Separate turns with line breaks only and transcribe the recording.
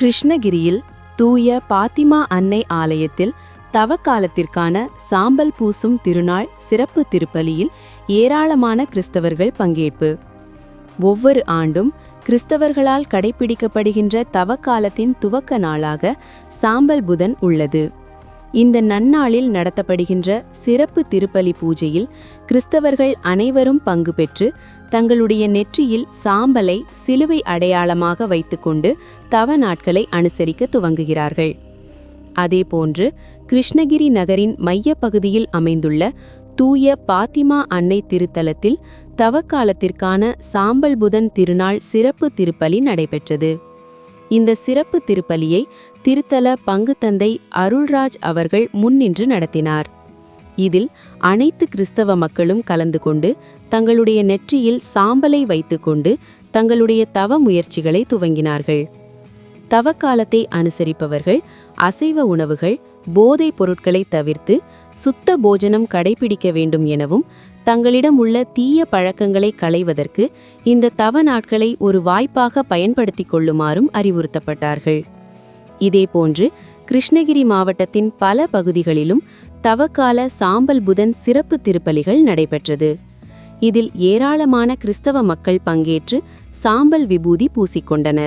கிருஷ்ணகிரியில் தூய பாத்திமா அன்னை ஆலயத்தில் தவக்காலத்திற்கான சாம்பல் பூசும் திருநாள் சிறப்பு திருப்பலியில் ஏராளமான கிறிஸ்தவர்கள் பங்கேற்பு. ஒவ்வொரு ஆண்டும் கிறிஸ்தவர்களால் கடைபிடிக்கப்படுகின்ற தவக்காலத்தின் துவக்க நாளாக சாம்பல் புதன் உள்ளது. இந்த நன்னாளில் நடத்தப்படுகின்ற சிறப்பு திருப்பலி பூஜையில் கிறிஸ்தவர்கள் அனைவரும் பங்கு பெற்று தங்களுடைய நெற்றியில் சாம்பலை சிலுவை அடையாளமாக வைத்துக்கொண்டு தவ நாட்களை அனுசரிக்க துவங்குகிறார்கள். அதேபோன்று கிருஷ்ணகிரி நகரின் மையப்பகுதியில் அமைந்துள்ள தூய பாத்திமா அன்னை திருத்தலத்தில் தவக்காலத்திற்கான சாம்பல் புதன் திருநாள் சிறப்பு திருப்பலி நடைபெற்றது. இந்த சிறப்பு திருப்பலியை திருத்தல பங்குத்தந்தை அருள்ராஜ் அவர்கள் முன்னின்று நடத்தினார். இதில் அனைத்து கிறிஸ்தவ மக்களும் கலந்து கொண்டு தங்களுடைய நெற்றியில் சாம்பலை வைத்துக்கொண்டு தங்களுடைய தவ முயற்சிகளை துவங்கினார்கள். தவக்காலத்தை அனுசரிப்பவர்கள் அசைவ உணவுகள் போதைப் பொருட்களை தவிர்த்து சுத்த போஜனம் கடைபிடிக்க வேண்டும் எனவும் தங்களிடம் உள்ள தீய பழக்கங்களை களைவதற்கு இந்த தவ நாட்களை ஒரு வாய்ப்பாக பயன்படுத்திக் கொள்ளுமாறும் அறிவுறுத்தப்பட்டார்கள். இதேபோன்று கிருஷ்ணகிரி மாவட்டத்தின் பல பகுதிகளிலும் தவக்கால சாம்பல் புதன் சிறப்பு திருப்பலிகள் நடைபெற்றது. இதில் ஏராளமான கிறிஸ்தவ மக்கள் பங்கேற்று சாம்பல் விபூதி பூசிக்கொண்டனர்.